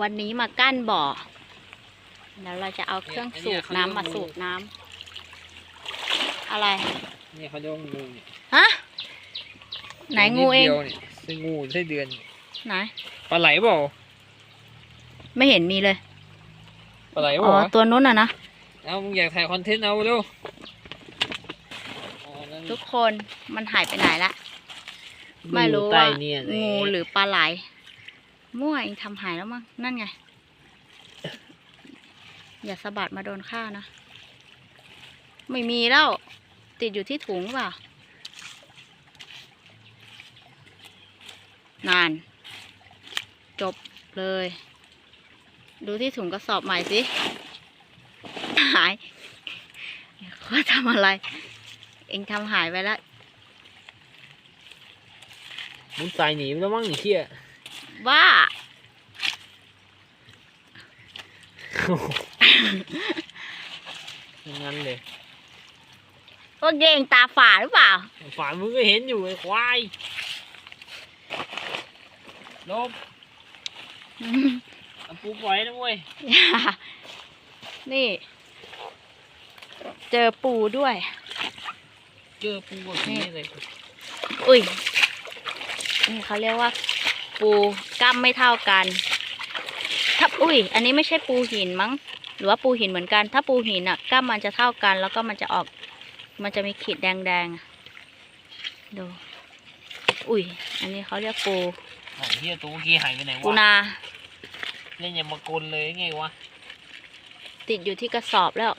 วันนี้มากั้นบ่อแล้วเราจะเอาเครื่องสูบน้ำมาสูบน้ำอะไรเนี่ยเขาเรียกว่างูเนี่ยฮะไหนงูเองตัวนิดดียวนี่ไส้งูไส้เดือนไหนปลาไหลเปล่าไม่เห็นมีเลยปลาไหลอ๋เปอล่าวะตัวนู้นอะนะเอามึงอยากถ่ายคอนเทนต์เอาเร็วอ๋อนั่นทุกคนมันหายไปไหนละไม่รู้อยู่ใต้ว่าเนี่ยงูหรือปลาไหล มั่วเองทำหายแล้วมั้งนั่นไง อย่าสะบัดมาโดนข้านะ ไม่มีแล้ว ติดอยู่ที่ถุงเปล่านาน จบเลย ดูที่ถุงกระสอบใหม่สิ หายเขาทำอะไร เองทำหายไปแล้ว มึงตายหนีไปแล้วมั้งไอ้เหี้ย ว่างั้นเลยพวกเองตาฝาดหรือเปล่า ฝานมึงก็เห็นอยู่ไอ้ควายลบเอาปูปล่อยนะเว้ยนี่ เจอปูด้วย เจอปูแบบนี้เลย อุ้ย นี่เขาเรียกว่า ปูกล้ามไม่เท่ากัน ถ้าอุ้ย อันนี้ไม่ใช่ปูหินมั้ง หรือว่าปูหินเหมือนกัน ถ้าปูหินอะกล้ามมันจะเท่ากัน แล้วก็มันจะออก มันจะมีขีดแดงๆอะดู อุ้ย อันนี้เขาเรียกปูไอ้เหี้ยตัวเมื่อกี้หายไปไหนปูวะ นา เล่นอย่ามากลเลยไงวะ ติดอยู่ที่กระสอบแล้ว